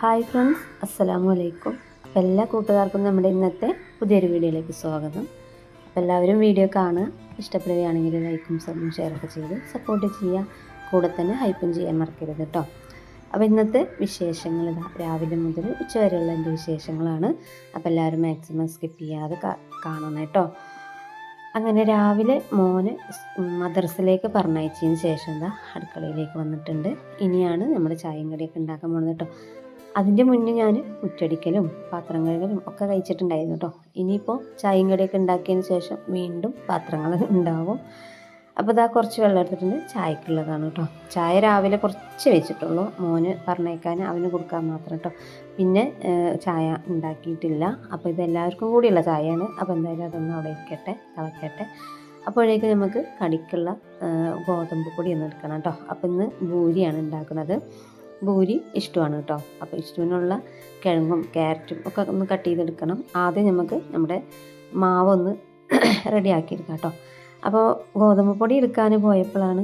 Hi friends അസ്സലാമു അലൈക്കും അപ്പോൾ എല്ലാ കൂട്ടുകാർക്കും നമ്മുടെ ഇന്നത്തെ പുതിയൊരു വീഡിയോയിലേക്ക് സ്വാഗതം. അപ്പോൾ എല്ലാവരും വീഡിയോ കാണുക ഇഷ്ടപ്പെടുകയാണെങ്കിൽ ലൈക്കും സബും ഷെയറൊക്കെ ചെയ്ത് സപ്പോർട്ട് ചെയ്യുക. കൂടെ തന്നെ ഹൈപ്പും ചെയ്യാൻ മറക്കരുത് കേട്ടോ അപ്പോൾ ഇന്നത്തെ വിശേഷങ്ങൾ രാവിലെ മുതൽ ഉച്ചവരെയുള്ള എന്റെ വിശേഷങ്ങളാണ്. അപ്പോൾ എല്ലാവരും മാക്സിമം സ്കിപ്പ് ചെയ്യാതെ കാണണം കേട്ടോ അങ്ങനെ രാവിലെ മോന് മദർസിലേക്ക് പറഞ്ഞയച്ചതിന് ശേഷം എന്താ അടുക്കളയിലേക്ക് വന്നിട്ടുണ്ട്. ഇനിയാണ് നമ്മൾ ചായയും കടിയൊക്കെ ഉണ്ടാക്കാൻ പോകുന്നത് കേട്ടോ അതിന്റെ മുന്നേ ഞാൻ മുറ്റടിക്കലും പാത്രം കഴുകലും ഒക്കെ കഴിച്ചിട്ടുണ്ടായിരുന്നു കേട്ടോ ഇനിയിപ്പോൾ ചായയും കടിയൊക്കെ ഉണ്ടാക്കിയതിന് ശേഷം വീണ്ടും പാത്രങ്ങൾ ഉണ്ടാവും. അപ്പോൾ ഇതാ കുറച്ച് വെള്ളം എടുത്തിട്ടുണ്ട്. ചായക്കുള്ളതാണ് കേട്ടോ ചായ രാവിലെ കുറച്ച് വെച്ചിട്ടുള്ളൂ. മോന് പറഞ്ഞേക്കാൻ അവന് കൊടുക്കാൻ മാത്രം കേട്ടോ പിന്നെ ചായ ഉണ്ടാക്കിയിട്ടില്ല. അപ്പോൾ ഇതെല്ലാവർക്കും കൂടിയുള്ള ചായയാണ്. അപ്പോൾ എന്തായാലും അതൊന്ന് അവിടെ ഇരിക്കട്ടെ തിളക്കട്ടെ. അപ്പോഴേക്ക് നമുക്ക് കടിക്കുള്ള ഗോതമ്പ് പൊടി ഒന്ന് എടുക്കണം കേട്ടോ അപ്പോൾ ഇന്ന് ഭൂരിയാണ് ഉണ്ടാക്കുന്നത്. ഭൂരി ഇഷ്ടമാണ് കേട്ടോ. അപ്പോൾ ഇഷ്ടത്തിനുള്ള കിഴങ്ങും ക്യാരറ്റും ഒക്കെ ഒന്ന് കട്ട് ചെയ്തെടുക്കണം. ആദ്യം നമുക്ക് നമ്മുടെ മാവൊന്ന് റെഡിയാക്കി എടുക്കാം കേട്ടോ. അപ്പോൾ ഗോതമ്പ് പൊടി എടുക്കാൻ പോയപ്പോഴാണ്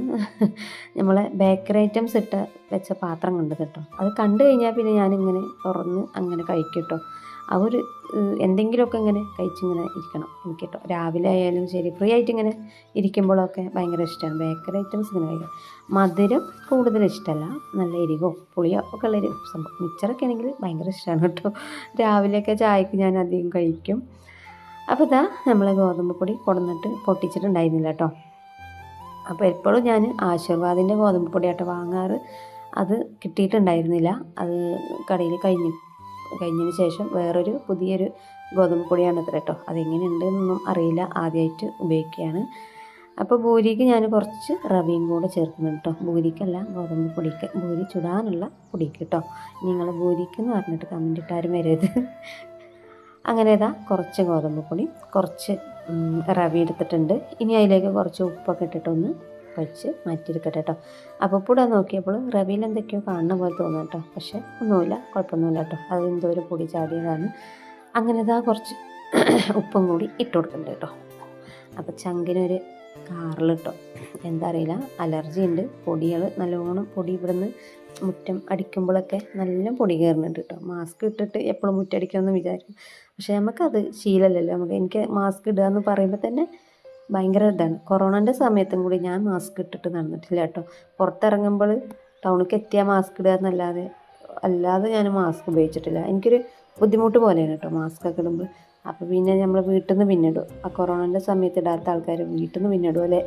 നമ്മളെ ബേക്കറി ഐറ്റംസ് ഇട്ട് വെച്ച പാത്രം കണ്ടത് കേട്ടോ. അത് കണ്ടു കഴിഞ്ഞാൽ പിന്നെ ഞാനിങ്ങനെ തുറന്ന് അങ്ങനെ കഴിക്കും കേട്ടോ. ഏഹ്, എന്തെങ്കിലുമൊക്കെ ഇങ്ങനെ കഴിച്ചിങ്ങനെ ഇരിക്കണം. എനിക്ക് കേട്ടോ രാവിലെ ആയാലും ശരി ഫ്രീ ആയിട്ട് ഇങ്ങനെ ഇരിക്കുമ്പോഴൊക്കെ ഭയങ്കര ഇഷ്ടമാണ് ബേക്കറി ഐറ്റംസ് ഇങ്ങനെ കഴിക്കാം. മധുരം കൂടുതൽ ഇഷ്ടമല്ല. നല്ല എരിവോ പുളിയോ ഒക്കെ ഉള്ളൊരു സംഭവം. മിച്ചറൊക്കെ ആണെങ്കിൽ ഭയങ്കര ഇഷ്ടമാണ് കേട്ടോ. രാവിലെയൊക്കെ ചായക്ക് ഞാൻ അധികം കഴിക്കും. അപ്പോൾ ഇതാ നമ്മൾ ഗോതമ്പ് പൊടി കൊടുന്നിട്ട് പൊട്ടിച്ചിട്ടുണ്ടായിരുന്നില്ല കേട്ടോ. അപ്പോൾ എപ്പോഴും ഞാൻ ആശീർവാദിന്റെ ഗോതമ്പ് പൊടിയാട്ടോ വാങ്ങാറ്. അത് കിട്ടിയിട്ടുണ്ടായിരുന്നില്ല. അത് കടയിൽ കഴിഞ്ഞ് കഴിഞ്ഞതിന് ശേഷം വേറൊരു പുതിയൊരു ഗോതമ്പ് പൊടിയാണ് ഇത്ര കേട്ടോ. അതെങ്ങനെയുണ്ട് എന്നൊന്നും അറിയില്ല. ആദ്യമായിട്ട് ഉപയോഗിക്കുകയാണ്. അപ്പോൾ ഭൂരിക്ക് ഞാൻ കുറച്ച് റവയും കൂടെ ചേർക്കുന്നുണ്ട് കേട്ടോ. ഭൂരിക്കല്ല ഗോതമ്പ് പൊടിക്ക്. ഭൂരി ചുടാനുള്ള പൊടിക്ക് കേട്ടോ. നിങ്ങൾ ഭൂരിക്ക് എന്ന് പറഞ്ഞിട്ട് കമന്റ് ഇട്ടാരും വരരുത്. അങ്ങനെ ഇതാ കുറച്ച് ഗോതമ്പ് പൊടി കുറച്ച് റവ എടുത്തിട്ടുണ്ട്. ഇനി അതിലേക്ക് കുറച്ച് ഉപ്പൊക്കെ ഇട്ടിട്ടൊന്ന് കഴിച്ച് മാറ്റിയെടുക്കട്ടെ കേട്ടോ അപ്പോൾ ഇവിടെ നോക്കിയപ്പോൾ റവിയിൽ എന്തൊക്കെയോ കാണുന്ന പോലെ തോന്നുന്നു കേട്ടോ പക്ഷേ ഒന്നുമില്ല കുഴപ്പമൊന്നുമില്ല കേട്ടോ അത് എന്തോ ഒരു പൊടി ചാടിയതാണ്. അങ്ങനെ ഇതാ കുറച്ച് ഉപ്പും കൂടി ഇട്ട് കൊടുക്കുന്നുണ്ട് കേട്ടോ അപ്പോൾ ചങ്കിനൊരു കാറിൽ കേട്ടോ എന്താ അറിയില്ല അലർജി ഉണ്ട്. പൊടികൾ നല്ലോണം പൊടി ഇവിടുന്ന് മുറ്റം അടിക്കുമ്പോഴൊക്കെ നല്ല പൊടി കയറുന്നുണ്ട് കേട്ടോ മാസ്ക് ഇട്ടിട്ട് എപ്പോഴും മുറ്റടിക്കണമെന്ന് വിചാരിക്കും. പക്ഷേ നമുക്കത് ശീലമല്ലല്ലോ. നമുക്ക് എനിക്ക് മാസ്ക് ഇടുക എന്ന് പറയുമ്പോൾ തന്നെ ഭയങ്കര ഇതാണ്. കൊറോണന്റെ സമയത്തും കൂടി ഞാൻ മാസ്ക് ഇട്ടിട്ട് നടന്നിട്ടില്ല കേട്ടോ. പുറത്തിറങ്ങുമ്പോൾ ടൗണിലേക്ക് എത്തിയാൽ മാസ്ക് ഇടുക എന്നല്ലാതെ അല്ലാതെ ഞാൻ മാസ്ക് ഉപയോഗിച്ചിട്ടില്ല. എനിക്കൊരു ബുദ്ധിമുട്ട് പോലെയാണ് കേട്ടോ മാസ്ക് ഒക്കെ ഇടുമ്പോൾ. അപ്പോൾ പിന്നെ നമ്മൾ വീട്ടിൽ നിന്ന് പിന്നിടും. ആ കൊറോണന്റെ സമയത്ത് ഇടാത്ത ആൾക്കാർ വീട്ടിൽ നിന്ന് പിന്നിടും അല്ലേ?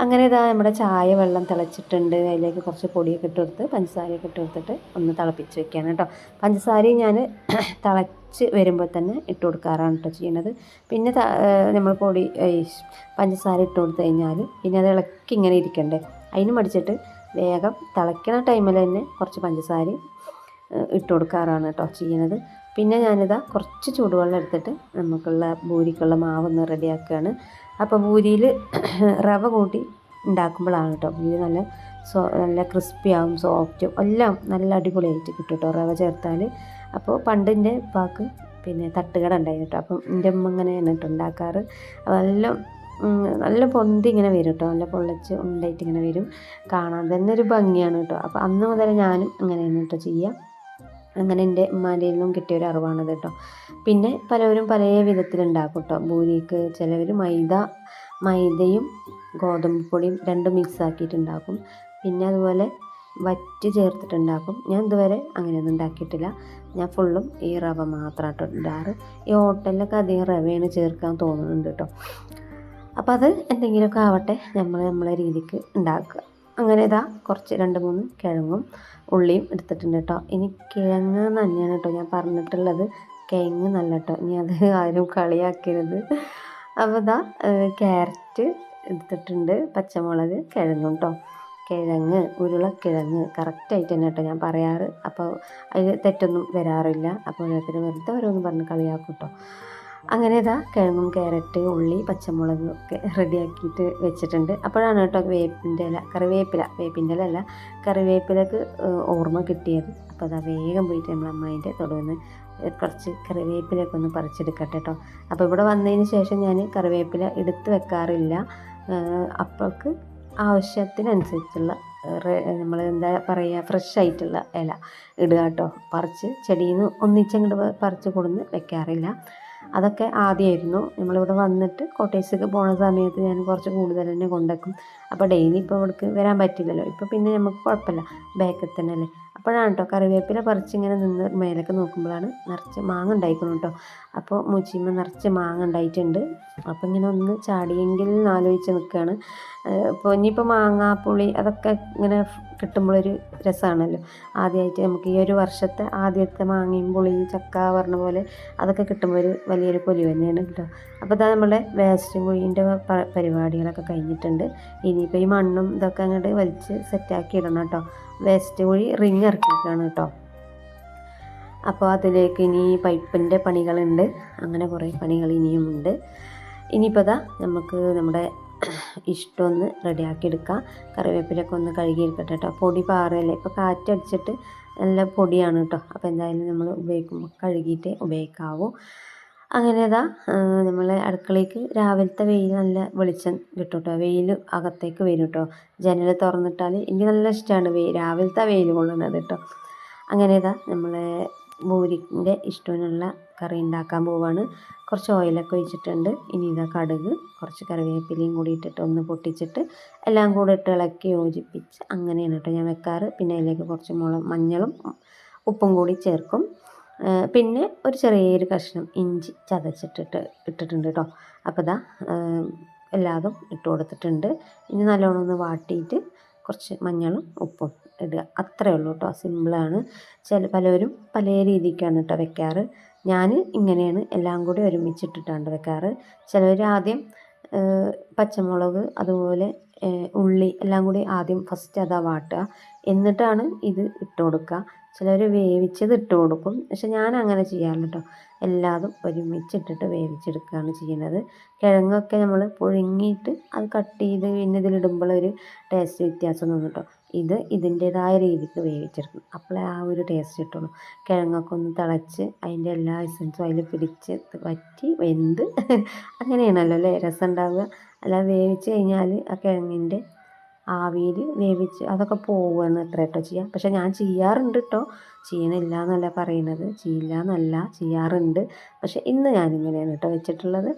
അങ്ങനെ ഇതാ നമ്മുടെ ചായ വെള്ളം തിളച്ചിട്ടുണ്ട്. അതിലേക്ക് കുറച്ച് പൊടിയൊക്കെ ഇട്ട് കൊടുത്ത് പഞ്ചസാരയൊക്കെ ഇട്ട് കൊടുത്തിട്ട് ഒന്ന് തിളപ്പിച്ച് വെക്കുകയാണ് കേട്ടോ. പഞ്ചസാരയും ഞാൻ തിളച്ച് വരുമ്പോൾ തന്നെ ഇട്ട് കൊടുക്കാറാണ് കേട്ടോ ചെയ്യുന്നത് പിന്നെ നമ്മൾ പൊടി പഞ്ചസാര ഇട്ട് കൊടുത്ത് കഴിഞ്ഞാൽ പിന്നെ അത് ഇളക്കി ഇങ്ങനെ ഇരിക്കണ്ടേ. അതിന് മടിച്ചിട്ട് വേഗം തിളയ്ക്കണ ടൈമിൽ തന്നെ കുറച്ച് പഞ്ചസാരയും ഇട്ട് കൊടുക്കാറാണ് കേട്ടോ ചെയ്യുന്നത് പിന്നെ ഞാനിതാ കുറച്ച് ചൂടുവെള്ളം എടുത്തിട്ട് നമുക്കുള്ള ഭൂരിക്കുള്ള മാവൊന്ന് റെഡിയാക്കുകയാണ്. അപ്പോൾ പൂരിയിൽ റവ കൂട്ടി ഉണ്ടാക്കുമ്പോഴാണ് കേട്ടോ പൂരി നല്ല സോ നല്ല ക്രിസ്പി ആവും സോഫ്റ്റും എല്ലാം നല്ല അടിപൊളിയായിട്ട് കിട്ടും കേട്ടോ റവ ചേർത്താൽ. അപ്പോൾ പണ്ട് എന്റെ ഉപ്പാക്ക് പിന്നെ തട്ടുകട ഉണ്ടായിരുന്നു കേട്ടോ. അപ്പം എന്റെ അമ്മ ഇങ്ങനെയാണ് കേട്ടോ ഉണ്ടാക്കാറ്. നല്ല നല്ല പൊന്തി ഇങ്ങനെ വരും കേട്ടോ. നല്ല പൊള്ളച്ച് ഉണ്ടായിട്ട് ഇങ്ങനെ വരും. കാണാൻ തന്നെ ഒരു ഭംഗിയാണ് കേട്ടോ. അപ്പോൾ അന്ന് മുതൽ ഞാനും അങ്ങനെയാണ് കേട്ടോ ചെയ്യുക. അങ്ങനെ എന്റെ ഉമ്മാന്റെ നിന്നും കിട്ടിയ ഒരു അറിവാണത് കേട്ടോ. പിന്നെ പലവരും പല വിധത്തിലുണ്ടാക്കും കേട്ടോ. ഭൂരിക്ക് ചിലവർ മൈദ മൈദയും ഗോതമ്പ് പൊടിയും രണ്ടും മിക്സ് ആക്കിയിട്ടുണ്ടാക്കും. പിന്നെ അതുപോലെ വറ്റി ചേർത്തിട്ടുണ്ടാക്കും. ഞാൻ ഇതുവരെ അങ്ങനെയൊന്നും ഉണ്ടാക്കിയിട്ടില്ല. ഞാൻ ഫുള്ളും ഈ റവ മാത്രമായിട്ട് ഇടാറ്. ഈ ഹോട്ടലിലൊക്കെ അധികം റവയാണ് ചേർക്കാൻ തോന്നുന്നുണ്ട് കേട്ടോ. അപ്പോൾ അത് എന്തെങ്കിലുമൊക്കെ ആവട്ടെ. നമ്മൾ നമ്മളെ രീതിക്ക് ഉണ്ടാക്കുക. അങ്ങനെ ഇതാ കുറച്ച് രണ്ട് മൂന്ന് കിഴങ്ങും ഉള്ളിയും എടുത്തിട്ടുണ്ട് കേട്ടോ. ഇനി കിഴങ്ങ് തന്നെയാണ് കേട്ടോ ഞാൻ പറഞ്ഞിട്ടുള്ളത്. കിഴങ്ങ് നല്ല കേട്ടോ. ഇനി അത് ആരും കളിയാക്കരുത്. അപ്പോൾ ഇതാ ക്യാരറ്റ് എടുത്തിട്ടുണ്ട് പച്ചമുളക് കിഴങ്ങും കേട്ടോ. കിഴങ്ങ് ഉരുളക്കിഴങ്ങ് കറക്റ്റായിട്ട് തന്നെ കേട്ടോ ഞാൻ പറയാറ്. അപ്പോൾ അതിൽ തെറ്റൊന്നും വരാറില്ല. അപ്പോൾ ഓരോരുത്തർ വെറുതെ ഓരോന്ന് പറഞ്ഞ് കളിയാക്കും കേട്ടോ. അങ്ങനെ ഇതാ കിഴങ്ങും ക്യാരറ്റ് ഉള്ളി പച്ചമുളക് ഒക്കെ റെഡിയാക്കിയിട്ട് വെച്ചിട്ടുണ്ട്. അപ്പോഴാണ് കേട്ടോ വേപ്പിന്റെ ഇല കറിവേപ്പില വേപ്പിന്റെ ഇല അല്ല കറിവേപ്പിലക്ക് ഓർമ്മ കിട്ടിയത്. അപ്പോൾ അതാ വേഗം പോയിട്ട് നമ്മൾ അമ്മായിന്റെ തൊടുവന്ന് കുറച്ച് കറിവേപ്പിലൊക്കെ ഒന്ന് പറിച്ചെടുക്കട്ടെ കേട്ടോ. അപ്പോൾ ഇവിടെ വന്നതിന് ശേഷം ഞാൻ കറിവേപ്പില എടുത്ത് വെക്കാറില്ല. അപ്പോൾക്ക് ആവശ്യത്തിനനുസരിച്ചുള്ള നമ്മൾ എന്താ പറയുക ഫ്രഷ് ആയിട്ടുള്ള ഇല ഇടുക കേട്ടോ. പറിച്ച് ചെടിയിൽ നിന്ന് ഒന്നിച്ചങ്ങോട്ട് പറിച്ച് കൊടുന്ന് വെക്കാറില്ല. അതൊക്കെ ആദ്യമായിരുന്നു നമ്മളിവിടെ വന്നിട്ട് കോട്ടേഴ്സൊക്കെ പോണ സമയത്ത് ഞാൻ കുറച്ച് കൂടുതൽ തന്നെ കൊണ്ടുവയ്ക്കും അപ്പോൾ ഡെയിലി ഇപ്പോൾ ഇവിടേക്ക് വരാൻ പറ്റില്ലല്ലോ. ഇപ്പോൾ പിന്നെ നമുക്ക് കുഴപ്പമില്ല. ബാക്കിൽ തന്നെ അല്ലേ അപ്പോഴാണ് കേട്ടോ കറിവേപ്പില പറിച്ച് ഇങ്ങനെ നിന്ന് മേലൊക്കെ നോക്കുമ്പോഴാണ് നിറച്ച് മാങ്ങ ഉണ്ടായിക്കണം കേട്ടോ. അപ്പോൾ മുച്ചിമ്മ നിറച്ച് മാങ്ങ ഉണ്ടായിട്ടുണ്ട്. അപ്പോൾ ഇങ്ങനെ ഒന്ന് ചാടിയെങ്കിൽ ആലോചിച്ച് നിൽക്കുകയാണ്. ഇപ്പോൾ ഇനിയിപ്പോൾ മാങ്ങ പുളി അതൊക്കെ ഇങ്ങനെ കിട്ടുമ്പോഴൊരു രസമാണല്ലോ. ആദ്യമായിട്ട് നമുക്ക് ഈ ഒരു വർഷത്തെ ആദ്യത്തെ മാങ്ങയും പുളിയും ചക്ക പറഞ്ഞ പോലെ അതൊക്കെ കിട്ടുമ്പോൾ ഒരു വലിയൊരു പൊലി തന്നെയാണ് കേട്ടോ. അപ്പോൾ ഇതാ നമ്മുടെ വേസ്റ്റ് കുഴീന്റെ പരിപാടികളൊക്കെ കഴിഞ്ഞിട്ടുണ്ട്. ഇനിയിപ്പോൾ ഈ മണ്ണും ഇതൊക്കെ അങ്ങോട്ട് വലിച്ച് സെറ്റാക്കി ഇടണം കേട്ടോ. വേസ്റ്റ് കുഴി റിങ് ഇറക്കിയിട്ടാണ് കേട്ടോ. അപ്പോൾ അതിലേക്ക് ഇനി പൈപ്പിന്റെ പണികളുണ്ട്. അങ്ങനെ കുറേ പണികൾ ഇനിയുമുണ്ട് ഇനിയിപ്പോൾ ഇതാ നമുക്ക് നമ്മുടെ ഇഷ്ടമൊന്ന് റെഡിയാക്കി എടുക്കാം. കറിവേപ്പിലൊക്കെ ഒന്ന് കഴുകിയെടുക്കട്ടെ കേട്ടോ. പൊടി പാറയല്ലേ? ഇപ്പോൾ കാറ്റടിച്ചിട്ട് നല്ല പൊടിയാണ് കേട്ടോ. അപ്പോൾ എന്തായാലും നമ്മൾ ഉപയോഗിക്കുമ്പോൾ കഴുകിയിട്ടേ ഉപയോഗിക്കാവൂ. അങ്ങനെ ഇതാ നമ്മൾ അടുക്കളയ്ക്ക് രാവിലത്തെ വെയിൽ നല്ല വെളിച്ചം കിട്ടും കേട്ടോ വെയിൽ അകത്തേക്ക് വരും കേട്ടോ ജനൽ തുറന്നിട്ടാൽ എനിക്ക് നല്ല ഇഷ്ടമാണ് വെയിൽ രാവിലത്തെ വെയിൽ കൊള്ളുന്നത് കേട്ടോ. അങ്ങനെ ഇതാ നമ്മൾ ഭൂരിന്റെ ഇഷ്ടമുള്ള കറി ഉണ്ടാക്കാൻ പോവാണ്. കുറച്ച് ഓയിലൊക്കെ ഒഴിച്ചിട്ടുണ്ട്. ഇനി ഇതാ കടുക് കുറച്ച് കറിവേപ്പിലയും കൂടി ഇട്ടിട്ട് ഒന്ന് പൊട്ടിച്ചിട്ട് എല്ലാം കൂടി ഇട്ട് ഇളക്കി യോജിപ്പിച്ച് അങ്ങനെയാണ് കേട്ടോ ഞാൻ വെക്കാറ്. പിന്നെ അതിലേക്ക് കുറച്ച് മുളക് മഞ്ഞളും ഉപ്പും കൂടി ചേർക്കും. പിന്നെ ഒരു ചെറിയൊരു കഷ്ണം ഇഞ്ചി ചതച്ചിട്ടിട്ട് ഇട്ടിട്ടുണ്ട് കേട്ടോ അപ്പോൾ ഇതാ എല്ലാതും ഇട്ട് കൊടുത്തിട്ടുണ്ട്. ഇനി നല്ലോണം ഒന്ന് വാട്ടിയിട്ട് കുറച്ച് മഞ്ഞളും ഉപ്പും ഇടുക. അത്രയേ ഉള്ളൂ കേട്ടോ സിമ്പിളാണ് ചില പലരും പല രീതിക്കാണ് കേട്ടോ വെക്കാറ്. ഞാൻ ഇങ്ങനെയാണ് എല്ലാം കൂടി ഒരുമിച്ചിട്ടിട്ടാണ് വെക്കാറ്. ചിലവർ ആദ്യം പച്ചമുളക് അതുപോലെ ഉള്ളി എല്ലാം കൂടി ആദ്യം ഫസ്റ്റ് അതാ വാട്ടുക. എന്നിട്ടാണ് ഇത് ഇട്ട് കൊടുക്കുക. ചിലർ വേവിച്ചത് ഇട്ട് കൊടുക്കും. പക്ഷെ ഞാൻ അങ്ങനെ ചെയ്യാറില്ല കേട്ടോ എല്ലാതും ഒരുമിച്ചിട്ടിട്ട് വേവിച്ചെടുക്കുകയാണ് ചെയ്യുന്നത്. കിഴങ്ങൊക്കെ നമ്മൾ പുഴുങ്ങിയിട്ട് അത് കട്ട് ചെയ്ത് പിന്നെ ഇതിലിടുമ്പോൾ ഒരു ടേസ്റ്റ് വ്യത്യാസം തോന്നും കേട്ടോ ഇത് ഇതിന്റേതായ രീതിക്ക് വേവിച്ചെടുക്കും. അപ്പോഴേ ആ ഒരു ടേസ്റ്റ് കിട്ടുള്ളൂ. കിഴങ്ങൊക്കെ ഒന്ന് തിളച്ച് അതിന്റെ എല്ലാ എസൻസും അതിൽ പിടിച്ച് വറ്റി വെന്ത് അങ്ങനെയാണല്ലോ അല്ലേ? രസം ഉണ്ടാവുക. അല്ല വേവിച്ച് കഴിഞ്ഞാൽ ആ കിഴങ്ങിന്റെ ആവിയിൽ വേവിച്ച് അതൊക്കെ പോവുകയാണ് എത്ര കേട്ടോ ചെയ്യാം പക്ഷെ ഞാൻ ചെയ്യാറുണ്ട് കേട്ടോ ചെയ്യണില്ല എന്നല്ല പറയുന്നത്. ചെയ്യില്ല എന്നല്ല ചെയ്യാറുണ്ട്. പക്ഷെ ഇന്ന് ഞാനിങ്ങനെയാണ് കേട്ടോ വെച്ചിട്ടുള്ളത്.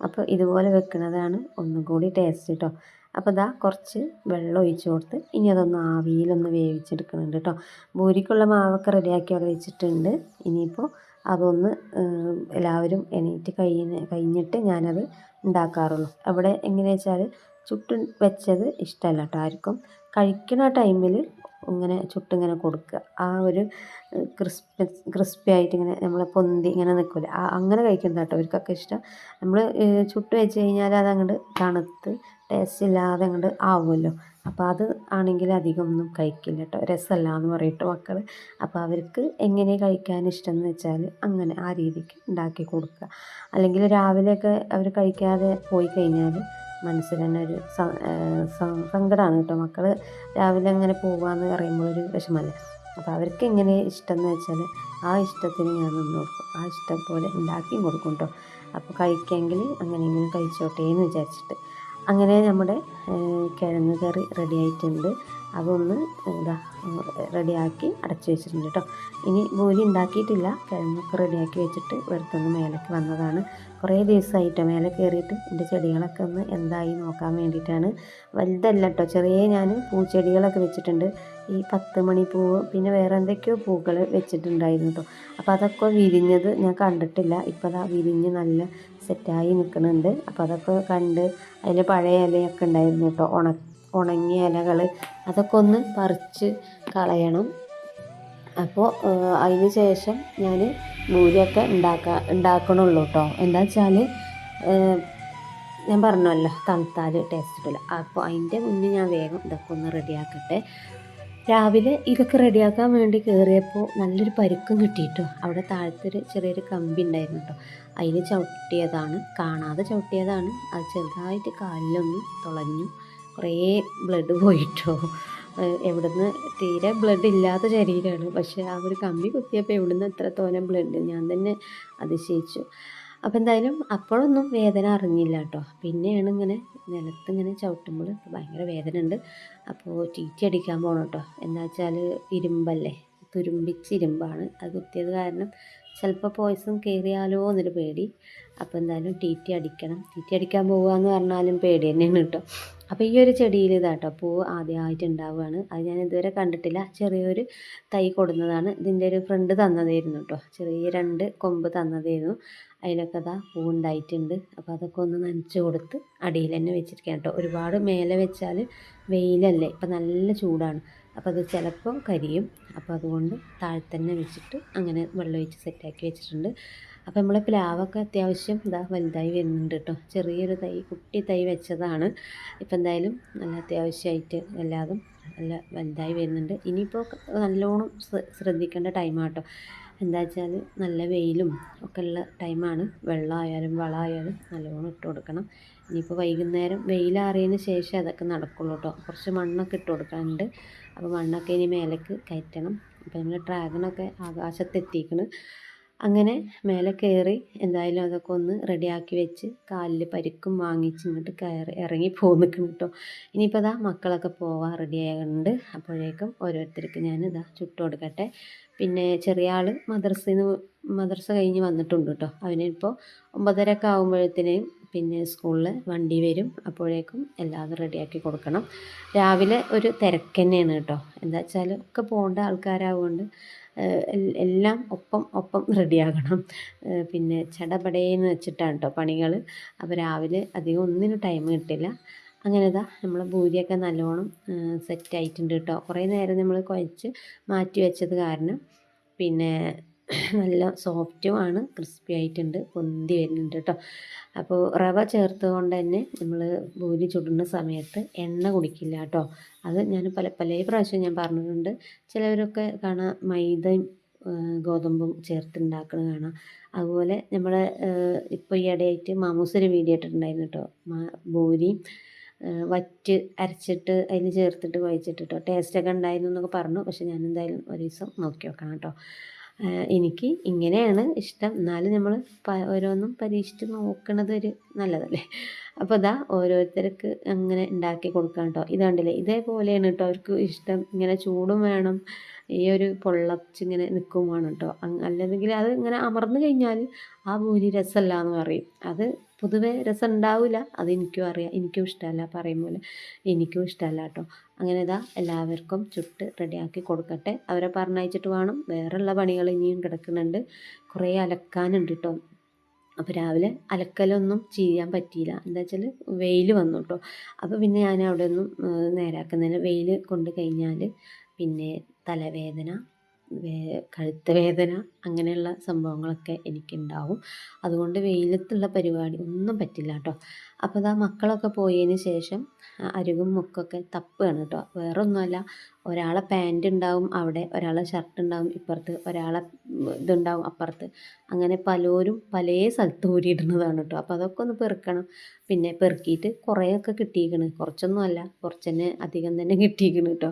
അപ്പോൾ ഇതുപോലെ വെക്കുന്നതാണ് ഒന്നും കൂടി ടേസ്റ്റ് കേട്ടോ അപ്പോൾ ഇതാ കുറച്ച് വെള്ളം ഒഴിച്ച് കൊടുത്ത് ഇനി അതൊന്ന് ആവിയിലൊന്ന് വേവിച്ചെടുക്കുന്നുണ്ട് കേട്ടോ ഭൂരിക്കുള്ള മാവൊക്കെ റെഡിയാക്കി അവിടെ വെച്ചിട്ടുണ്ട്. ഇനിയിപ്പോൾ അതൊന്ന് എല്ലാവരും എണീറ്റ് കഴിഞ്ഞ് കഴിഞ്ഞിട്ട് ഞാനത് ഉണ്ടാക്കാറുള്ളൂ. അവിടെ എങ്ങനെയാ വെച്ചാൽ ചുട്ട് വെച്ചത് ഇഷ്ടമല്ല കേട്ടോ ആർക്കും. കഴിക്കുന്ന ടൈമിൽ ഇങ്ങനെ ചുട്ടിങ്ങനെ കൊടുക്കുക. ആ ഒരു ക്രിസ്പി ക്രിസ്പി ആയിട്ട് ഇങ്ങനെ നമ്മൾ പൊന്തി ഇങ്ങനെ നിൽക്കില്ല അങ്ങനെ കഴിക്കുന്നത് കേട്ടോ അവർക്കൊക്കെ ഇഷ്ടം. നമ്മൾ ചുട്ട് വെച്ച് കഴിഞ്ഞാൽ അതങ്ങോട്ട് തണുത്ത് ടേസ്റ്റ് ഇല്ലാതെ അങ്ങോട്ട് ആവുമല്ലോ. അപ്പോൾ അത് ആണെങ്കിൽ അധികം ഒന്നും കഴിക്കില്ല കേട്ടോ. രസമല്ല എന്ന് പറയട്ടോ മക്കൾ അപ്പോൾ അവർക്ക് എങ്ങനെ കഴിക്കാൻ ഇഷ്ടം എന്ന് വെച്ചാൽ അങ്ങനെ ആ രീതിക്ക് ഉണ്ടാക്കി കൊടുക്കുക. അല്ലെങ്കിൽ രാവിലെയൊക്കെ അവർ കഴിക്കാതെ പോയി കഴിഞ്ഞാൽ മനസ്സിൽ തന്നെ ഒരു സങ്കടമാണ് കേട്ടോ. മക്കൾ രാവിലെ അങ്ങനെ പോകാമെന്ന് പറയുമ്പോൾ ഒരു വിഷമമല്ലേ അപ്പോൾ അവർക്ക് എങ്ങനെ ഇഷ്ടം എന്ന് വെച്ചാൽ ആ ഇഷ്ടത്തിന് ഞാൻ നിന്ന് കൊടുക്കും. ആ ഇഷ്ടം പോലെ ഉണ്ടാക്കി കൊടുക്കും കേട്ടോ. അപ്പോൾ കഴിക്കാമെങ്കിൽ അങ്ങനെയെങ്കിലും കഴിച്ചോട്ടെ എന്ന് വിചാരിച്ചിട്ട്. അങ്ങനെ നമ്മുടെ കിഴങ്ങ് കറി റെഡി ആയിട്ടുണ്ട്. അതൊന്ന് എന്താ റെഡിയാക്കി അടച്ച് വെച്ചിട്ടുണ്ട് കേട്ടോ ഇനി ബോലി ഉണ്ടാക്കിയിട്ടില്ല. കിഴങ്ങൊക്കെ റെഡിയാക്കി വെച്ചിട്ട് വെറുത്തൊന്ന് മേലേക്ക് വന്നതാണ്. കുറേ ദിവസമായിട്ടോ മേലെ കയറിയിട്ട് എന്റെ ചെടികളൊക്കെ ഒന്ന് എന്തായി നോക്കാൻ വേണ്ടിയിട്ടാണ്. വലുതല്ല കേട്ടോ ചെറിയ ഞാൻ പൂച്ചെടികളൊക്കെ വെച്ചിട്ടുണ്ട്. ഈ പത്ത് മണി പൂവ് പിന്നെ വേറെ എന്തൊക്കെയോ പൂക്കൾ വെച്ചിട്ടുണ്ടായിരുന്നു കേട്ടോ അപ്പോൾ അതൊക്കെ വിരിഞ്ഞത് ഞാൻ കണ്ടിട്ടില്ല. ഇപ്പോൾ അതാ വിരിഞ്ഞ് നല്ല സെറ്റായി നിൽക്കുന്നുണ്ട്. അപ്പോൾ അതൊക്കെ കണ്ട് അതിൽ പഴയ ഇലയൊക്കെ ഉണ്ടായിരുന്നു കേട്ടോ. ഉണ ഉണങ്ങിയ ഇലകൾ അതൊക്കെ ഒന്ന് പറിച്ച് കളയണം. അപ്പോൾ അതിന് ശേഷം ഞാൻ ഭൂരിയൊക്കെ ഉണ്ടാക്കുക ഉണ്ടാക്കണുള്ളൂ കേട്ടോ. എന്താ വെച്ചാൽ ഞാൻ പറഞ്ഞല്ലോ തണുത്താൽ ടേസ്റ്റ് കിട്ടില്ല അപ്പോൾ അതിന്റെ മുന്നേ ഞാൻ വേഗം ഇതൊക്കെ ഒന്ന് റെഡിയാക്കട്ടെ രാവിലെ ഇതൊക്കെ റെഡിയാക്കാൻ വേണ്ടി കയറിയപ്പോൾ നല്ലൊരു പരുക്കും കിട്ടിയിട്ടോ. അവിടെ താഴത്തൊരു ചെറിയൊരു കമ്പി ഉണ്ടായിരുന്നു കേട്ടോ. അതിന് ചവിട്ടിയതാണ്. കാണാതെ ചവിട്ടിയതാണ്. അത് ചെറുതായിട്ട് കാലിലൊന്ന് തുളഞ്ഞു. കുറേ ബ്ലഡ് പോയിട്ടോ. എവിടുന്ന് തീരെ ബ്ലഡ് ഇല്ലാത്ത ശരീരമാണ്. പക്ഷേ ആ ഒരു കമ്പി കുത്തിയപ്പോൾ എവിടുന്ന് എത്ര തോനെ ബ്ലഡ് ഞാൻ തന്നെ അതിശയിച്ചു. അപ്പോൾ എന്തായാലും അപ്പോഴൊന്നും വേദന അറിഞ്ഞില്ല കേട്ടോ. പിന്നെയാണ് ഇങ്ങനെ നിലത്ത് ഇങ്ങനെ ചവിട്ടുമ്പോൾ ഭയങ്കര വേദന ഉണ്ട്. അപ്പോൾ ടീറ്റി അടിക്കാൻ പോകണം കേട്ടോ. എന്താ വെച്ചാൽ ഇരുമ്പല്ലേ? തുരുമ്പിച്ച് ഇരുമ്പാണ്. അത് കുത്തിയത് കാരണം ചിലപ്പോൾ പോയിസൺ കയറിയാലോ എന്നൊരു പേടി. അപ്പോൾ എന്തായാലും ടി ടി അടിക്കണം. ടി ടി അടിക്കാൻ പോവുക പറഞ്ഞാലും പേടി തന്നെയാണ് കേട്ടോ. അപ്പോൾ ഈ ഒരു ചെടിയിൽ ഇതാട്ടോ പൂവ് ആദ്യമായിട്ട് ഉണ്ടാവുകയാണ്. അത് ഞാൻ ഇതുവരെ കണ്ടിട്ടില്ല. ചെറിയൊരു തൈ കൊടുന്നതാണ്. ഇതിന്റെ ഒരു ഫ്രണ്ട് തന്നതായിരുന്നു കേട്ടോ. ചെറിയ രണ്ട് കൊമ്പ് തന്നതായിരുന്നു. അതിലൊക്കെ അതാ പൂ ഉണ്ടായിട്ടുണ്ട്. അപ്പോൾ അതൊക്കെ ഒന്ന് നനച്ച് കൊടുത്ത് അടിയിൽ തന്നെ വെച്ചിരിക്കാം കേട്ടോ. ഒരുപാട് മേലെ വെച്ചാൽ വെയിലല്ലേ? ഇപ്പം നല്ല ചൂടാണ്. അപ്പോൾ അത് ചിലപ്പോൾ കരിയും. അപ്പോൾ അതുകൊണ്ട് താഴെ തന്നെ വെച്ചിട്ട് അങ്ങനെ വെള്ളം ഒഴിച്ച് സെറ്റാക്കി വെച്ചിട്ടുണ്ട്. അപ്പോൾ നമ്മളെ പ്ലാവൊക്കെ അത്യാവശ്യം ഇതാ വലുതായി വരുന്നുണ്ട് കേട്ടോ ചെറിയൊരു തൈ കുട്ടി തൈ വെച്ചതാണ്. ഇപ്പം എന്തായാലും നല്ല അത്യാവശ്യമായിട്ട് എല്ലാതും നല്ല വലുതായി വരുന്നുണ്ട്. ഇനിയിപ്പോൾ നല്ലോണം ശ്രദ്ധിക്കേണ്ട ടൈമാട്ടോ എന്താ വെച്ചാൽ നല്ല വെയിലും ഒക്കെ ഉള്ള ടൈമാണ് വെള്ളമായാലും വളമായാലും നല്ലോണം ഇട്ട് കൊടുക്കണം. ഇനിയിപ്പോൾ വൈകുന്നേരം വെയിലാറിയതിന് ശേഷം അതൊക്കെ നടക്കുള്ളൂ കേട്ടോ കുറച്ച് മണ്ണൊക്കെ ഇട്ട് കൊടുക്കാനുണ്ട്. അപ്പോൾ മണ്ണൊക്കെ ഇനി മേലേക്ക് കയറ്റണം. അപ്പോൾ നമ്മൾ ഡ്രാഗണൊക്കെ ആകാശത്തെത്തിക്കണം. അങ്ങനെ മേലെ കയറി എന്തായാലും അതൊക്കെ ഒന്ന് റെഡിയാക്കി വെച്ച് കാലിൽ പരിക്കും വാങ്ങിച്ച് ഇങ്ങോട്ട് കയറി ഇറങ്ങി പോന്നിക്കണം കേട്ടോ ഇനിയിപ്പോൾ അതാ മക്കളൊക്കെ പോവാൻ റെഡി ആകുന്നുണ്ട് അപ്പോഴേക്കും ഓരോരുത്തർക്ക് ഞാൻ ഇതാ ചുട്ടു കൊടുക്കട്ടെ. പിന്നെ ചെറിയ ആൾ മദ്രസയിൽ നിന്ന് മദ്രസ കഴിഞ്ഞ് വന്നിട്ടുണ്ട് കേട്ടോ അവനിപ്പോൾ ഒമ്പതര ഒക്കെ ആകുമ്പോഴത്തേനും പിന്നെ സ്കൂളിൽ വണ്ടി വരും. അപ്പോഴേക്കും എല്ലാതും റെഡിയാക്കി കൊടുക്കണം. രാവിലെ ഒരു തിരക്ക് തന്നെയാണ് കേട്ടോ എന്താ വെച്ചാൽ ഒക്കെ പോകേണ്ട ആൾക്കാരാവുകൊണ്ട് എല്ലാം ഒപ്പം ഒപ്പം റെഡിയാകണം. പിന്നെ ചടപടേന്ന് വെച്ചിട്ടാണ് കേട്ടോ പണികൾ അപ്പോൾ രാവിലെ അധികം ഒന്നിനും ടൈം കിട്ടില്ല. അങ്ങനെ ഇതാ നമ്മൾ ഭൂരിയൊക്കെ നല്ലോണം സെറ്റായിട്ടുണ്ട് കേട്ടോ കുറേ നേരം നമ്മൾ കുഴച്ച് മാറ്റി വെച്ചത് കാരണം പിന്നെ നല്ല സോഫ്റ്റുമാണ് ക്രിസ്പി ആയിട്ടുണ്ട് പൊന്തി വരുന്നുണ്ട് കേട്ടോ. അപ്പോൾ റവ ചേർത്ത് കൊണ്ട് തന്നെ നമ്മൾ ഭൂരി ചുടുന്ന സമയത്ത് എണ്ണ കുടിക്കില്ല കേട്ടോ. അത് ഞാൻ പല പല പ്രാവശ്യം ഞാൻ പറഞ്ഞിട്ടുണ്ട്. ചിലവരൊക്കെ കാണാം മൈദയും ഗോതമ്പും ചേർത്തുണ്ടാക്കുന്നത് കാണാം. അതുപോലെ നമ്മൾ ഇപ്പോൾ ഈ ഇടയായിട്ട് മാമൂസൊരു വീഡിയോ ഇട്ടിട്ടുണ്ടായിരുന്നു കേട്ടോ. ഭൂരി വറ്റ് അരച്ചിട്ട് അതിൽ ചേർത്തിട്ട് കുഴച്ചിട്ട് കേട്ടോ. ടേസ്റ്റൊക്കെ ഉണ്ടായിരുന്നു എന്നൊക്കെ പറഞ്ഞു. പക്ഷെ ഞാൻ എന്തായാലും ഒരു ദിവസം നോക്കി നോക്കണം കേട്ടോ. എനിക്ക് ഇങ്ങനെയാണ് ഇഷ്ടം. എന്നാലും നമ്മൾ ഓരോന്നും പരീക്ഷിച്ച് നോക്കണത് ഒരു നല്ലതല്ലേ? അപ്പോൾ അതാ ഓരോരുത്തർക്ക് അങ്ങനെ ഉണ്ടാക്കി കൊടുക്കാം കേട്ടോ ഇതാണ്ടില്ലേ ഇതേപോലെയാണ് കേട്ടോ അവർക്ക് ഇഷ്ടം. ഇങ്ങനെ ചൂടും വേണം. ഈ ഒരു പൊള്ളച്ചിങ്ങനെ നിൽക്കും വേണം കേട്ടോ അല്ലെങ്കിൽ അത് ഇങ്ങനെ അമർന്നു കഴിഞ്ഞാൽ ആ ഭൂരി രസമല്ല എന്ന് പറയും. അത് പൊതുവേ രസം ഉണ്ടാവില്ല അതെനിക്കും അറിയാം. എനിക്കും ഇഷ്ടമല്ല പറയും പോലെ. എനിക്കും ഇഷ്ടമല്ല കേട്ടോ. അങ്ങനെ ഇതാ എല്ലാവർക്കും ചുട്ട് റെഡിയാക്കി കൊടുക്കട്ടെ. അവരെ പറഞ്ഞയച്ചിട്ട് വേണം. വേറെയുള്ള പണികൾ ഇനിയും കിടക്കുന്നുണ്ട്. കുറേ അലക്കാനുണ്ട് കേട്ടോ. അപ്പോൾ രാവിലെ അലക്കലൊന്നും ചെയ്യാൻ പറ്റിയില്ല. എന്താ വെച്ചാൽ വെയിൽ വന്നു കേട്ടോ. അപ്പോൾ പിന്നെ ഞാൻ അവിടെ ഒന്നും നേരാക്കുന്നില്ല വെയിൽ കൊണ്ട് കഴിഞ്ഞാൽ പിന്നെ തലവേദന കഴുത്ത് വേദന അങ്ങനെയുള്ള സംഭവങ്ങളൊക്കെ എനിക്കുണ്ടാവും. അതുകൊണ്ട് വെയിലത്തുള്ള പരിപാടി ഒന്നും പറ്റില്ല കേട്ടോ. അപ്പോൾ ഇതാ മക്കളൊക്കെ പോയതിന് ശേഷം അരുകും മുക്കൊക്കെ തപ്പുകയാണ് കേട്ടോ. വേറെ ഒന്നുമല്ല ഒരാളെ പാന്റ് ഉണ്ടാവും അവിടെ ഒരാളെ ഷർട്ട് ഉണ്ടാവും ഇപ്പുറത്ത് ഒരാളെ ഇതുണ്ടാവും അപ്പുറത്ത്. അങ്ങനെ പലരും പല സ്ഥലത്ത് ഊരിയിടുന്നതാണ് കേട്ടോ. അപ്പോൾ അതൊക്കെ ഒന്ന് പെറുക്കണം. പിന്നെ പെറുക്കിയിട്ട് കുറേയൊക്കെ കിട്ടിയിരിക്കണ് കുറച്ചൊന്നും അല്ല തന്നെ അധികം തന്നെ കിട്ടിയിരിക്കണ് കേട്ടോ.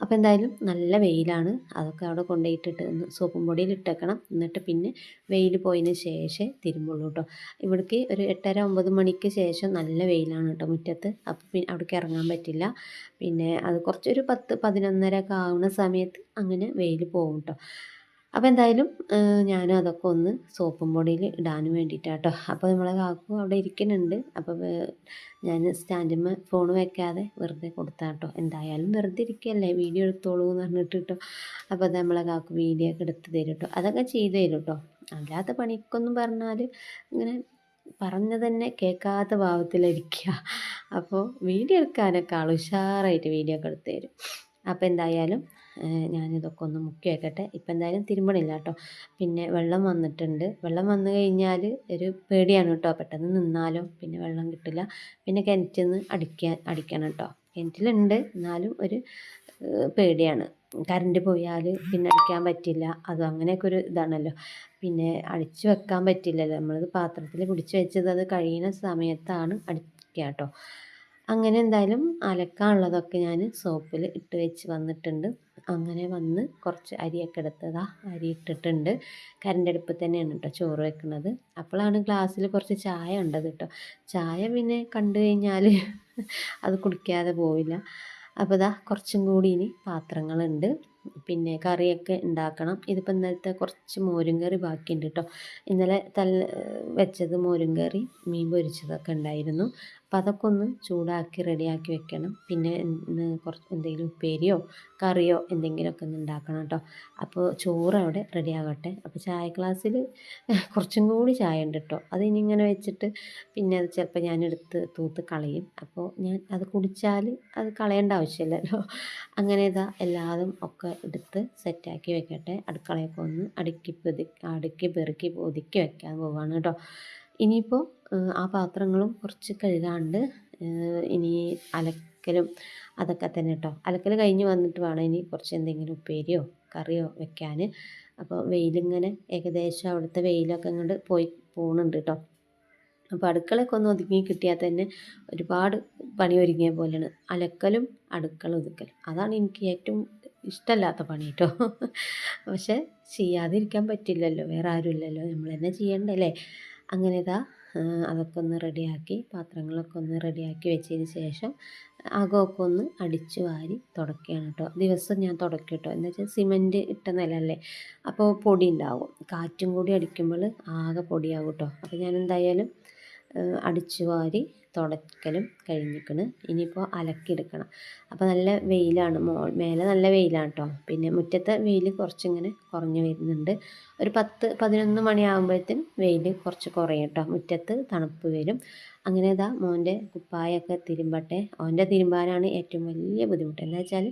അപ്പോൾ എന്തായാലും നല്ല വെയിലാണ്. അതൊക്കെ അവിടെ കൊണ്ടുപോയിട്ടിട്ട് ഒന്ന് സോപ്പും പൊടിയിൽ ഇട്ടേക്കണം. എന്നിട്ട് പിന്നെ വെയിൽ പോയതിന് ശേഷം തിരുമ്പുള്ളൂ കേട്ടോ. ഇവിടേക്ക് ഒരു എട്ടര ഒമ്പത് മണിക്ക് ശേഷം നല്ല വെയിലാണ് കേട്ടോ മുറ്റത്ത്. അപ്പോൾ പിന്നെ അവിടേക്ക് ഇറങ്ങാൻ പറ്റില്ല. പിന്നെ അത് കുറച്ചൊരു പത്ത് പതിനൊന്നര ഒക്കെ ആവുന്ന സമയത്ത് അങ്ങനെ വെയിൽ പോകും കേട്ടോ. അപ്പോൾ എന്തായാലും ഞാനും അതൊക്കെ ഒന്ന് സോപ്പും പൊടിയിൽ ഇടാനും വേണ്ടിയിട്ടാട്ടോ അപ്പോൾ നമ്മളെ കാക്കു അവിടെ ഇരിക്കുന്നുണ്ട്. അപ്പോൾ ഞാൻ സ്റ്റാൻഡിമ്മ ഫോൺ വെക്കാതെ വെറുതെ കൊടുത്താട്ടോ. എന്തായാലും വെറുതെ ഇരിക്കുകയല്ലേ വീഡിയോ എടുത്തോളൂ എന്ന് പറഞ്ഞിട്ട് കേട്ടോ അപ്പോൾ അത് നമ്മളെ കാക്കു വീഡിയോ ഒക്കെ എടുത്ത് തരും കേട്ടോ അതൊക്കെ ചെയ്തു തരും കേട്ടോ അല്ലാത്ത പണിക്കൊന്നും പറഞ്ഞാൽ ഇങ്ങനെ പറഞ്ഞ തന്നെ കേൾക്കാത്ത ഭാവത്തിലിരിക്കുക അപ്പോൾ വീഡിയോ എടുക്കാനൊക്കെ ആൾ ഉഷാറായിട്ട് വീഡിയോ ഒക്കെ എടുത്ത് തരും. അപ്പോൾ എന്തായാലും ഞാനിതൊക്കെ ഒന്ന് മുക്കി വയ്ക്കട്ടെ ഇപ്പം എന്തായാലും തിരുമ്പണില്ല കേട്ടോ. പിന്നെ വെള്ളം വന്നിട്ടുണ്ട്. വെള്ളം വന്നു കഴിഞ്ഞാൽ ഒരു പേടിയാണ് കേട്ടോ. പെട്ടെന്ന് നിന്നാലും പിന്നെ വെള്ളം കിട്ടില്ല. പിന്നെ കിണറ്റിൽ നിന്ന് അടിക്കാൻ അടിക്കണം കേട്ടോ. കിണറ്റിലുണ്ട്. എന്നാലും ഒരു പേടിയാണ്. കറണ്ട് പോയാൽ പിന്നെ അടിക്കാൻ പറ്റില്ല. അത് അങ്ങനെയൊക്കെ ഒരു ഇതാണല്ലോ. പിന്നെ അടിച്ചു വെക്കാൻ പറ്റില്ലല്ലോ. നമ്മളത് പാത്രത്തിൽ പിടിച്ച് വെച്ചത് അത് കഴിയുന്ന സമയത്താണ് അടിക്കുക കേട്ടോ. അങ്ങനെ എന്തായാലും അലക്കാനുള്ളതൊക്കെ ഞാൻ സോപ്പിൽ ഇട്ട് വെച്ച് വന്നിട്ടുണ്ട്. അങ്ങനെ വന്ന് കുറച്ച് അരിയൊക്കെ എടുത്തതാ അരി ഇട്ടിട്ടുണ്ട്. കരണ്ട് അടുപ്പ് തന്നെയാണ് കേട്ടോ ചോറ് വെക്കുന്നത്. അപ്പോഴാണ് ഗ്ലാസ്സിൽ കുറച്ച് ചായ ഉണ്ടത് കേട്ടോ ചായ പിന്നെ കണ്ടു കഴിഞ്ഞാൽ അത് കുടിക്കാതെ പോവില്ല. അപ്പോൾ ഇതാ കുറച്ചും കൂടി ഇനി പാത്രങ്ങളുണ്ട്. പിന്നെ കറിയൊക്കെ ഉണ്ടാക്കണം ഇതിപ്പോൾ ഇന്നലത്തെ കുറച്ച് മോരും കറി ബാക്കിയുണ്ട് കേട്ടോ ഇന്നലെ തല്ല വെച്ചത് മോരും കറി മീൻ പൊരിച്ചതൊക്കെ ഉണ്ടായിരുന്നു അപ്പം അതൊക്കെ ഒന്ന് ചൂടാക്കി റെഡിയാക്കി വെക്കണം. പിന്നെ കുറച്ച് എന്തെങ്കിലും ഉപ്പേരിയോ കറിയോ എന്തെങ്കിലുമൊക്കെ ഒന്ന് ഉണ്ടാക്കണം കേട്ടോ അപ്പോൾ ചോറ് അവിടെ റെഡി ആകട്ടെ. അപ്പോൾ ചായ ഗ്ലാസ്സിൽ കുറച്ചും കൂടി ചായ ഉണ്ട് കേട്ടോ അത് ഇനി ഇങ്ങനെ വെച്ചിട്ട് പിന്നെ അത് ചിലപ്പോൾ ഞാൻ എടുത്ത് തൂത്ത് കളയും. അപ്പോൾ ഞാൻ അത് കുടിച്ചാൽ അത് കളയേണ്ട ആവശ്യമില്ലല്ലോ. അങ്ങനെ ഇതാ എല്ലാതും ഒക്കെ എടുത്ത് സെറ്റാക്കി വെക്കട്ടെ. അടുക്കളയൊക്കെ ഒന്ന് അടുക്കി പൊതി അടുക്കി പെറുക്കി ഒതുക്കി വെക്കാൻ പോവാണ് കേട്ടോ. ഇനിയിപ്പോൾ ആ പാത്രങ്ങളും കുറച്ച് കഴുകാണ്ട് ഇനി അലക്കലും അതൊക്കെ തന്നെ കേട്ടോ. അലക്കൽ കഴിഞ്ഞ് വന്നിട്ട് വേണം ഇനി കുറച്ച് എന്തെങ്കിലും ഉപ്പേരിയോ കറിയോ വെക്കാൻ അപ്പോൾ വെയിലിങ്ങനെ ഏകദേശം അവിടുത്തെ വെയിലൊക്കെ ഇങ്ങോട്ട് പോയി പോകുന്നുണ്ട് കേട്ടോ. അപ്പോൾ അടുക്കളയൊക്കെ ഒന്ന് ഒതുങ്ങി കിട്ടിയാൽ തന്നെ ഒരുപാട് പണി ഒരുങ്ങിയ പോലെയാണ്. അലക്കലും അടുക്കള ഒതുക്കലും. അതാണ് എനിക്ക് ഏറ്റവും ഇഷ്ടമല്ലാത്ത പണി കേട്ടോ പക്ഷെ ചെയ്യാതിരിക്കാൻ പറ്റില്ലല്ലോ. വേറെ ആരുമില്ലല്ലോ. നമ്മൾ തന്നെ ചെയ്യണ്ടല്ലേ അങ്ങനെ ഇതാ അതൊക്കെ ഒന്ന് റെഡിയാക്കി പാത്രങ്ങളൊക്കെ ഒന്ന് റെഡിയാക്കി വെച്ചതിന് ശേഷം അകമൊക്കെ ഒന്ന് അടിച്ച് വാരി തുടക്കുകയാണ് കേട്ടോ. ദിവസം ഞാൻ തുടക്കും കേട്ടോ. എന്താ വെച്ചാൽ സിമന്റ് ഇട്ട നിലല്ലേ? അപ്പോൾ പൊടി ഉണ്ടാവും. കാറ്റും കൂടി അടിക്കുമ്പോൾ ആകെ പൊടിയാകും കേട്ടോ. അപ്പോൾ ഞാൻ എന്തായാലും അടിച്ചു വാരി തുടക്കലും കഴിഞ്ഞിരിക്കണ് ഇനിയിപ്പോൾ അലക്കിയെടുക്കണം. അപ്പോൾ നല്ല വെയിലാണ്. മോ മേലെ നല്ല വെയിലാണ് കേട്ടോ പിന്നെ മുറ്റത്തെ വെയിൽ കുറച്ചിങ്ങനെ കുറഞ്ഞു വരുന്നുണ്ട്. ഒരു പത്ത് പതിനൊന്ന് മണിയാകുമ്പോഴത്തേനും വെയിൽ കുറച്ച് കുറയും കേട്ടോ മുറ്റത്ത് തണുപ്പ് വരും. അങ്ങനെ ഇതാ മോന്റെ കുപ്പായൊക്കെ തിരുമ്പട്ടെ. ഓന്റെ തിരുമ്പാനാണ് ഏറ്റവും വലിയ ബുദ്ധിമുട്ട്. എന്താ വെച്ചാൽ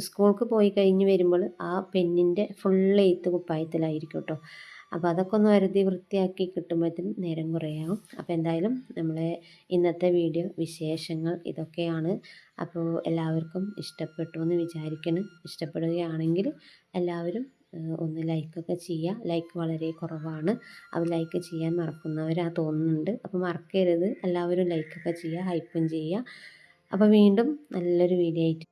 സ്കൂൾക്ക് പോയി കഴിഞ്ഞ് വരുമ്പോൾ ആ പെന്നിന്റെ ഫുൾ എയ്ത്ത് കുപ്പായത്തിലായിരിക്കും കേട്ടോ അപ്പോൾ അതൊക്കെ ഒന്ന് വരുതി വൃത്തിയാക്കി കിട്ടുമ്പോഴത്തേനും നേരം കുറയാവും. അപ്പോൾ എന്തായാലും നമ്മളെ ഇന്നത്തെ വീഡിയോ വിശേഷങ്ങൾ ഇതൊക്കെയാണ്. അപ്പോൾ എല്ലാവർക്കും ഇഷ്ടപ്പെട്ടു എന്ന് വിചാരിക്കണം ഇഷ്ടപ്പെടുകയാണെങ്കിൽ എല്ലാവരും ഒന്ന് ലൈക്കൊക്കെ ചെയ്യുക. ലൈക്ക് വളരെ കുറവാണ്. അപ്പോൾ ലൈക്ക് ചെയ്യാൻ മറക്കുന്നവരാ തോന്നുന്നുണ്ട്. അപ്പോൾ മറക്കരുത്. എല്ലാവരും ലൈക്കൊക്കെ ചെയ്യുക ഹൈപ്പും ചെയ്യുക. അപ്പോൾ വീണ്ടും നല്ലൊരു വീഡിയോ ആയിട്ട്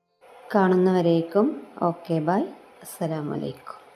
കാണുന്നവരേക്കും. ഓക്കെ ബൈ അസ്സലാമലൈക്കും